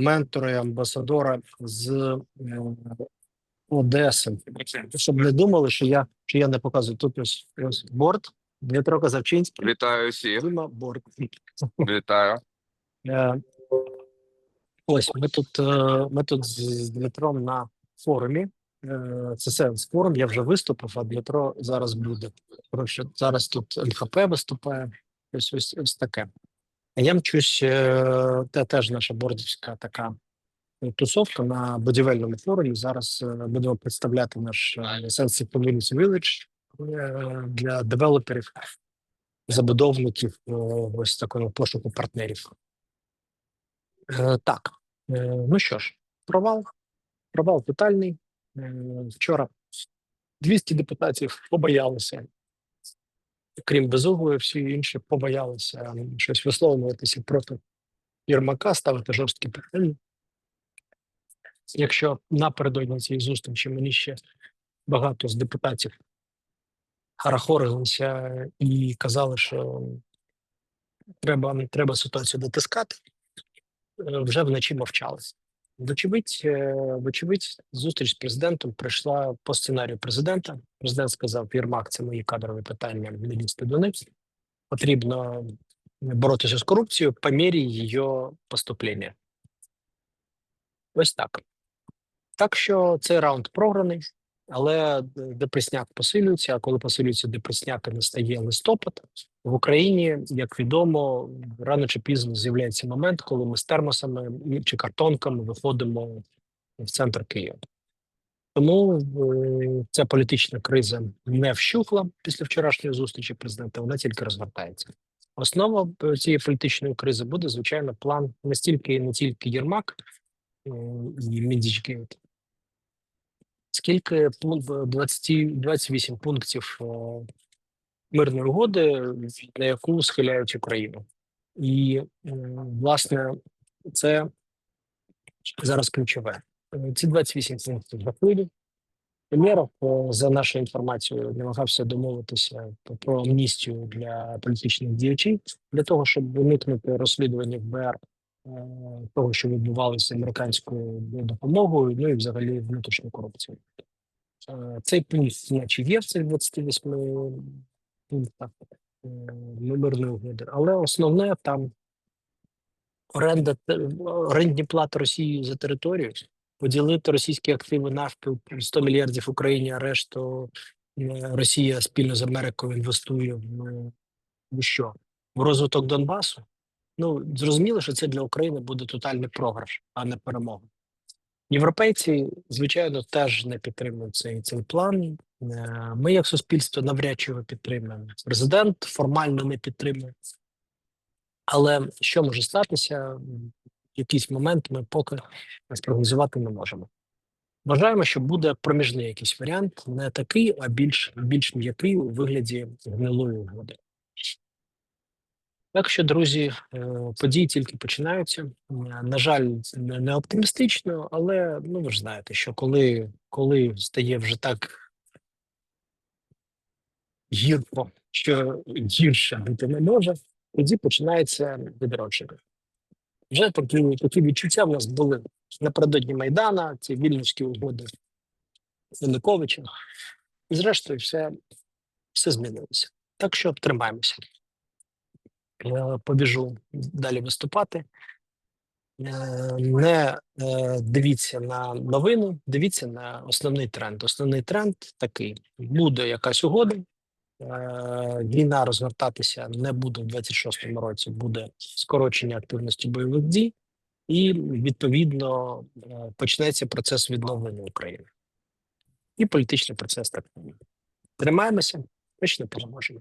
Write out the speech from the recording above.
ментора і амбасадора з е, Одеси, щоб не думали, що я що я не показую. Тут ось, ось борт Дмитро Казавчинський, Вітаю всіх. Дима борт. Вітаю. Е, Ось ми тут. е, Ми тут з Дмитром на форумі. Це сенс форум. Я вже виступив, а Дмитро зараз буде. Тому що зараз тут ЛХП виступає. Ось ось ось таке. Я мчусь, е, те теж наша бордівська така тусовка на будівельному форумі. Зараз е, будемо представляти наш Sensitive Community Village для девелоперів, забудовників ось такого пошуку партнерів. Е, Так, е, ну що ж, провал, провал тотальний. Е, Вчора 200 депутатів побоялися, крім Безуглої, всі інші побоялися щось висловлюватися проти Єрмака, ставити жорсткі питання. Якщо напередодні цієї зустрічі мені ще багато з депутатів харахорилися і казали, що треба, треба ситуацію дотискати, е, вже вночі мовчали. Вочевидь, е, вочевидь, зустріч з президентом прийшла по сценарію президента. Президент сказав: Єрмак, це мої кадрові питання, не лізьте до. Потрібно боротися з корупцією по мірі її поступлення. Ось так. Так що цей раунд програний, але депресняк посилюється. А коли посилюється депресняк і настає листопад, в Україні, як відомо, рано чи пізно з'являється момент, коли ми з термосами чи картонками виходимо в центр Києва. Тому е, ця політична криза не вщухла після вчорашньої зустрічі президента, вона тільки розгортається. Основа е, цієї політичної кризи буде, звичайно, план не стільки не тільки Єрмак е, і Міндічгейт, скільки пункт 20, 28 пунктів е, мирної угоди, на яку схиляють Україну. І, е, власне, це зараз ключове. Ці 28 пунктів жахливі. Прем'єров, е, за нашою інформацією, намагався домовитися про- амністію для політичних діячів для того, щоб уникнути розслідування ФБР е, того, що відбувалося американською допомогою, ну і взагалі внутрішню корупцію. Е, Цей пункт, наче є в цих 28 пунктах е, мирної угоди, але основне там оренда орендні плати Росії за територію, поділити російські активи навпіл 100 мільярдів Україні, а решту е, Росія спільно з Америкою інвестує в, е, в що? В розвиток Донбасу. Ну зрозуміло, що це для України буде тотальний програш, а не перемога. Європейці, звичайно, теж не підтримують цей, цей план. Е, Ми, як суспільство, навряд чи його підтримуємо. Президент формально не підтримує. Але що може статися? В якийсь момент ми поки спрогнозувати не можемо. Вважаємо, що буде проміжний якийсь варіант, не такий, а більш, більш м'який у вигляді гнилої угоди. Так що, друзі, е, події тільки починаються. На жаль, не оптимістично, але ну ви ж знаєте, що коли, коли стає вже так гірко, що гірше бути не може, тоді починається відродження. Вже такі, такі відчуття в нас були напередодні Майдана, ці вільнюські угоди Януковича. І зрештою, все, все змінилося. Так що тримаємося. Побіжу далі виступати. Е, Не е, дивіться на новину, дивіться на основний тренд. Основний тренд такий: буде якась угода. е, Війна розгортатися не буде в 26-му році, буде скорочення активності бойових дій, і відповідно почнеться процес відновлення України. І політичний процес так. Тримаємося, точно переможемо.